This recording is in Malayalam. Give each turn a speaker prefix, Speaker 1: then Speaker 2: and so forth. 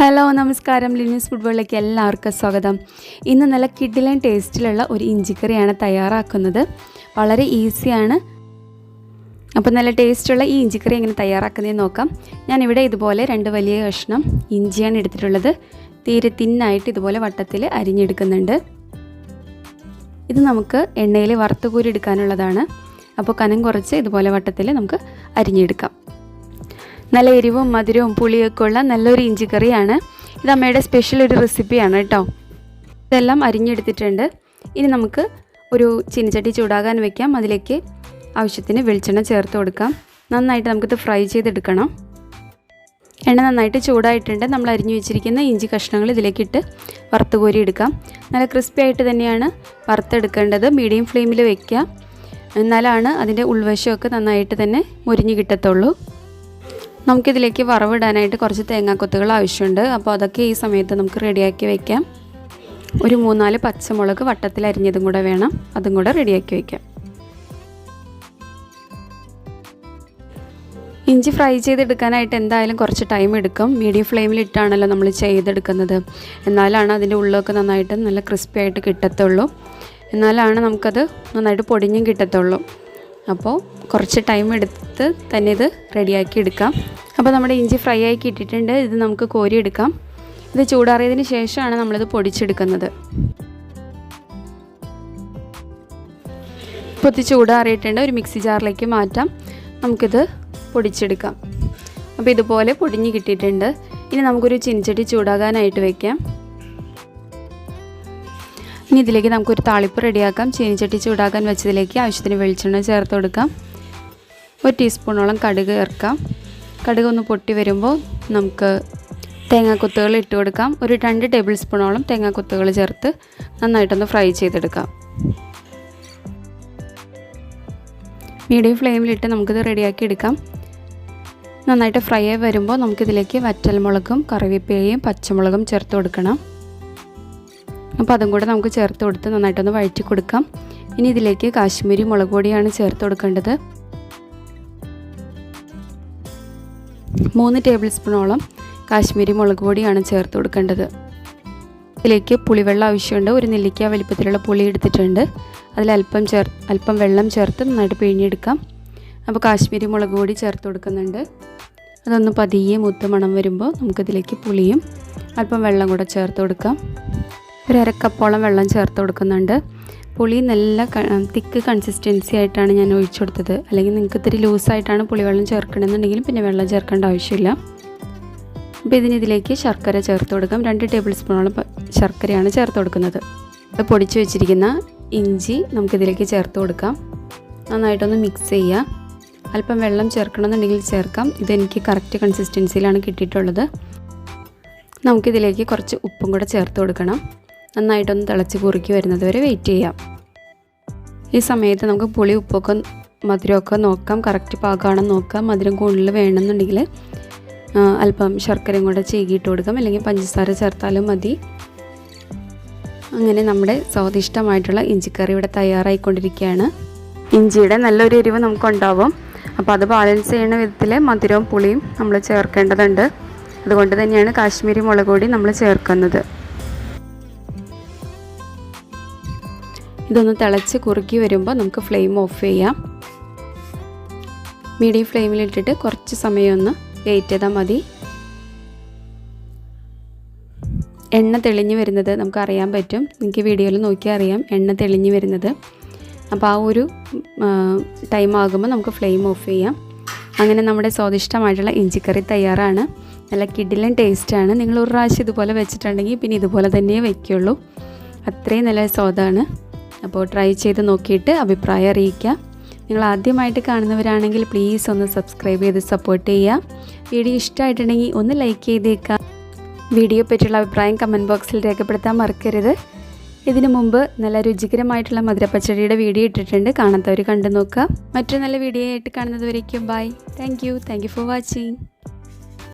Speaker 1: ഹലോ നമസ്കാരം. ലിനീസ് ഫുട്ബോളിലേക്ക് എല്ലാവർക്കും സ്വാഗതം. ഇന്ന് നല്ല കിഡിലൈൻ ടേസ്റ്റിലുള്ള ഒരു ഇഞ്ചിക്കറിയാണ് തയ്യാറാക്കുന്നത്. വളരെ ഈസിയാണ്. അപ്പോൾ നല്ല ടേസ്റ്റുള്ള ഈ ഇഞ്ചിക്കറി എങ്ങനെ തയ്യാറാക്കുന്നതെന്ന് നോക്കാം. ഞാനിവിടെ ഇതുപോലെ രണ്ട് വലിയ കഷ്ണം ഇഞ്ചിയാണ് എടുത്തിട്ടുള്ളത്. തീരെ തിന്നായിട്ട് ഇതുപോലെ വട്ടത്തിൽ അരിഞ്ഞെടുക്കുന്നുണ്ട്. ഇത് നമുക്ക് എണ്ണയിൽ വറുത്തുകൂരി എടുക്കാനുള്ളതാണ്. അപ്പോൾ കനം കുറച്ച് ഇതുപോലെ വട്ടത്തിൽ നമുക്ക് അരിഞ്ഞെടുക്കാം. നല്ല എരിവും മധുരവും പുളിയൊക്കെ ഉള്ള നല്ലൊരു ഇഞ്ചിക്കറിയാണ് ഇത് അമ്മയുടെ സ്പെഷ്യൽ ഒരു റെസിപ്പിയാണ് കേട്ടോ. ഇതെല്ലാം അരിഞ്ഞെടുത്തിട്ടുണ്ട്. ഇനി നമുക്ക് ഒരു ചീനിച്ചട്ടി ചൂടാകാൻ വെക്കാം. അതിലേക്ക് ആവശ്യത്തിന് വെളിച്ചെണ്ണ ചേർത്ത് കൊടുക്കാം. നന്നായിട്ട് നമുക്കിത് ഫ്രൈ ചെയ്തെടുക്കണം. എണ്ണ നന്നായിട്ട് ചൂടായിട്ടുണ്ട്. നമ്മൾ അരിഞ്ഞു വെച്ചിരിക്കുന്ന ഇഞ്ചി കഷ്ണങ്ങൾ ഇതിലേക്കിട്ട് വറുത്ത് കോരി എടുക്കാം. നല്ല ക്രിസ്പി ആയിട്ട് തന്നെയാണ് വറുത്തെടുക്കേണ്ടത്. മീഡിയം ഫ്ലെയിമിൽ വയ്ക്കുക എന്നാലാണ് അതിന്റെ ഉൾവശമൊക്കെ നന്നായിട്ട് തന്നെ മുരിഞ്ഞ് കിട്ടത്തുള്ളൂ. നമുക്കിതിലേക്ക് വറവിടാനായിട്ട് കുറച്ച് തേങ്ങാക്കൊത്തുകൾ ആവശ്യമുണ്ട്. അപ്പോൾ അതൊക്കെ ഈ സമയത്ത് നമുക്ക് റെഡിയാക്കി വയ്ക്കാം ഒരു മൂന്നാൽ പച്ചമുളക് വട്ടത്തിൽ അരിഞ്ഞതും കൂടെ വേണം. അതും കൂടെ റെഡിയാക്കി വയ്ക്കാം ഇഞ്ചി ഫ്രൈ ചെയ്തെടുക്കാനായിട്ട് എന്തായാലും കുറച്ച് ടൈം എടുക്കും. മീഡിയം ഫ്ലെയിമിലിട്ടാണല്ലോ നമ്മൾ ചെയ്തെടുക്കുന്നത്. എന്നാലാണ് അതിന്റെ ഉള്ളൊക്കെ നന്നായിട്ട് നല്ല ക്രിസ്പി ആയിട്ട് കിട്ടത്തുള്ളൂ. എന്നാലാണ് നമുക്കത് നന്നായിട്ട് പൊടിഞ്ഞും കിട്ടത്തുള്ളൂ. അപ്പോൾ കുറച്ച് ടൈം എടുത്ത് തന്നെ ഇത് റെഡിയാക്കി എടുക്കാം. അപ്പോൾ നമ്മുടെ ഇഞ്ചി ഫ്രൈ ആയി കിട്ടിയിട്ടുണ്ട്. ഇത് നമുക്ക് കോരിയെടുക്കാം ഇത് ചൂടാറിയതിന് ശേഷമാണ് നമ്മളിത് പൊടിച്ചെടുക്കുന്നത്. പൊത്തി ചൂടാറിയിട്ടുണ്ട്. ഒരു മിക്സി ജാറിലേക്ക് മാറ്റാം. നമുക്കിത് പൊടിച്ചെടുക്കാം. അപ്പോൾ ഇതുപോലെ പൊടിഞ്ഞ് കിട്ടിയിട്ടുണ്ട്. ഇനി നമുക്കൊരു ചിൻചട്ടി ചൂടാകാനായിട്ട് വെക്കാം. ഇനി ഇതിലേക്ക് നമുക്കൊരു താളിപ്പ് റെഡിയാക്കാം. ചീനിച്ചട്ടി ചൂടാക്കാൻ വെച്ചതിലേക്ക് ആവശ്യത്തിന് വെളിച്ചെണ്ണ ചേർത്ത് കൊടുക്കാം. ഒരു ടീസ്പൂണോളം കടുക് ചേർക്കാം. കടുക് ഒന്ന് പൊട്ടി വരുമ്പോൾ നമുക്ക് തേങ്ങാക്കൊത്തുകൾ ഇട്ട് കൊടുക്കാം. ഒരു രണ്ട് ടേബിൾ സ്പൂണോളം തേങ്ങാക്കൊത്തുകൾ ചേർത്ത് നന്നായിട്ടൊന്ന് ഫ്രൈ ചെയ്തെടുക്കാം. മീഡിയം ഫ്ലെയിമിലിട്ട് നമുക്കിത് റെഡിയാക്കി എടുക്കാം. നന്നായിട്ട് ഫ്രൈ ആയി വരുമ്പോൾ നമുക്കിതിലേക്ക് വറ്റൽമുളകും കറിവേപ്പിലയും പച്ചമുളകും ചേർത്ത് കൊടുക്കണം. അപ്പോൾ അതും കൂടെ നമുക്ക് ചേർത്ത് കൊടുത്ത് നന്നായിട്ടൊന്ന് വഴറ്റി കൊടുക്കാം. ഇനി ഇതിലേക്ക് കാശ്മീരി മുളക് പൊടിയാണ് ചേർത്ത് കൊടുക്കേണ്ടത്. മൂന്ന് ടേബിൾ സ്പൂണോളം കാശ്മീരി മുളക് പൊടിയാണ് ചേർത്ത് കൊടുക്കേണ്ടത്. ഇതിലേക്ക് പുളിവെള്ളം ആവശ്യമുണ്ട്. ഒരു നെല്ലിക്ക വലിപ്പത്തിലുള്ള പുളി എടുത്തിട്ടുണ്ട്. അതിൽ അല്പം ചേർ അല്പം വെള്ളം ചേർത്ത് നന്നായിട്ട് പിഴിഞ്ഞെടുക്കാം. അപ്പോൾ കാശ്മീരി മുളക് പൊടി ചേർത്ത് കൊടുക്കുന്നുണ്ട്. അതൊന്ന് പതിയെ മുത്ത് മണം വരുമ്പോൾ നമുക്കിതിലേക്ക് പുളിയും അല്പം വെള്ളം കൂടെ ചേർത്ത് കൊടുക്കാം. ഒരു വെള്ളം ചേർത്ത് കൊടുക്കുന്നുണ്ട്. പുളി നല്ല തിക്ക് കൺസിസ്റ്റൻസി ആയിട്ടാണ് ഞാൻ ഒഴിച്ചു കൊടുത്തത്. അല്ലെങ്കിൽ നിങ്ങൾക്ക് ഇത്തിരി ലൂസായിട്ടാണ് പുളിവെള്ളം ചേർക്കണമെന്നുണ്ടെങ്കിലും പിന്നെ വെള്ളം ചേർക്കേണ്ട ആവശ്യമില്ല. അപ്പോൾ ഇതിനിതിലേക്ക് ശർക്കര ചേർത്ത് കൊടുക്കാം. രണ്ട് ടേബിൾ സ്പൂണോളം ശർക്കരയാണ് ചേർത്ത് കൊടുക്കുന്നത്. പൊടിച്ച് വെച്ചിരിക്കുന്ന ഇഞ്ചി നമുക്കിതിലേക്ക് ചേർത്ത് കൊടുക്കാം. നന്നായിട്ടൊന്ന് മിക്സ് ചെയ്യുക അല്പം വെള്ളം ചേർക്കണമെന്നുണ്ടെങ്കിൽ ചേർക്കാം. ഇതെനിക്ക് കറക്റ്റ് കൺസിസ്റ്റൻസിയിലാണ് കിട്ടിയിട്ടുള്ളത്. നമുക്കിതിലേക്ക് കുറച്ച് ഉപ്പും കൂടെ ചേർത്ത് കൊടുക്കണം. നന്നായിട്ടൊന്ന് തിളച്ച് കുറുക്കി വരുന്നത് വരെ വെയിറ്റ് ചെയ്യാം. ഈ സമയത്ത് നമുക്ക് പുളി ഉപ്പൊക്കെ മധുരമൊക്കെ നോക്കാം. കറക്റ്റ് പാകമാണെന്ന് നോക്കാം. മധുരം കൂടുതൽ വേണമെന്നുണ്ടെങ്കിൽ അല്പം ശർക്കരയും കൂടെ ചീകിയിട്ട് കൊടുക്കാം. അല്ലെങ്കിൽ പഞ്ചസാര ചേർത്താലും മതി. അങ്ങനെ നമ്മുടെ സ്വാദിഷ്ടമായിട്ടുള്ള ഇഞ്ചിക്കറി ഇവിടെ തയ്യാറായിക്കൊണ്ടിരിക്കുകയാണ്. ഇഞ്ചിയുടെ നല്ലൊരു എരിവ് നമുക്കുണ്ടാവും. അപ്പോൾ അത് ബാലൻസ് ചെയ്യുന്ന വിധത്തിൽ മധുരവും പുളിയും നമ്മൾ ചേർക്കേണ്ടതുണ്ട്. അതുകൊണ്ട് തന്നെയാണ് കാശ്മീരി മുളക് നമ്മൾ ചേർക്കുന്നത്. ഇതൊന്ന് തിളച്ച് കുറുക്കി വരുമ്പോൾ നമുക്ക് ഫ്ലെയിം ഓഫ് ചെയ്യാം. മീഡിയം ഫ്ലെയിമിലിട്ടിട്ട് കുറച്ച് സമയം ഒന്ന് വെയിറ്റ് ചെയ്താൽ മതി. എണ്ണ തെളിഞ്ഞു വരുന്നത് നമുക്ക് അറിയാൻ പറ്റും. നിങ്ങൾക്ക് വീഡിയോയിൽ നോക്കിയാൽ അറിയാം എണ്ണ തെളിഞ്ഞു വരുന്നത്. അപ്പോൾ ആ ഒരു ടൈം ആകുമ്പോൾ നമുക്ക് ഫ്ലെയിം ഓഫ് ചെയ്യാം. അങ്ങനെ നമ്മുടെ സ്വാദിഷ്ടമായിട്ടുള്ള ഇഞ്ചിക്കറി തയ്യാറാണ്. നല്ല കിഡിലൻ ടേസ്റ്റാണ് നിങ്ങൾ ഒരു പ്രാവശ്യം ഇതുപോലെ വെച്ചിട്ടുണ്ടെങ്കിൽ പിന്നെ ഇതുപോലെ തന്നെ വയ്ക്കുള്ളൂ അത്രയും നല്ല സ്വാദാണ്. അപ്പോൾ ട്രൈ ചെയ്ത് നോക്കിയിട്ട് അഭിപ്രായം അറിയിക്കുക. നിങ്ങൾ ആദ്യമായിട്ട് കാണുന്നവരാണെങ്കിൽ പ്ലീസ് ഒന്ന് സബ്സ്ക്രൈബ് ചെയ്ത് സപ്പോർട്ട് ചെയ്യുക. വീഡിയോ ഇഷ്ടമായിട്ടുണ്ടെങ്കിൽ ഒന്ന് ലൈക്ക് ചെയ്തേക്കാം വീഡിയോ പറ്റിയുള്ള അഭിപ്രായം കമന്റ് ബോക്സിൽ രേഖപ്പെടുത്താൻ മറക്കരുത്. ഇതിനു മുമ്പ് നല്ല രുചികരമായിട്ടുള്ള മധുരപ്പച്ചടിയുടെ വീഡിയോ ഇട്ടിട്ടുണ്ട്. കാണാത്തവർ കണ്ടു നോക്കുക മറ്റൊരു നല്ല വീഡിയോ ആയിട്ട് കാണുന്നതുവരേക്കും bye thank you thank you for watching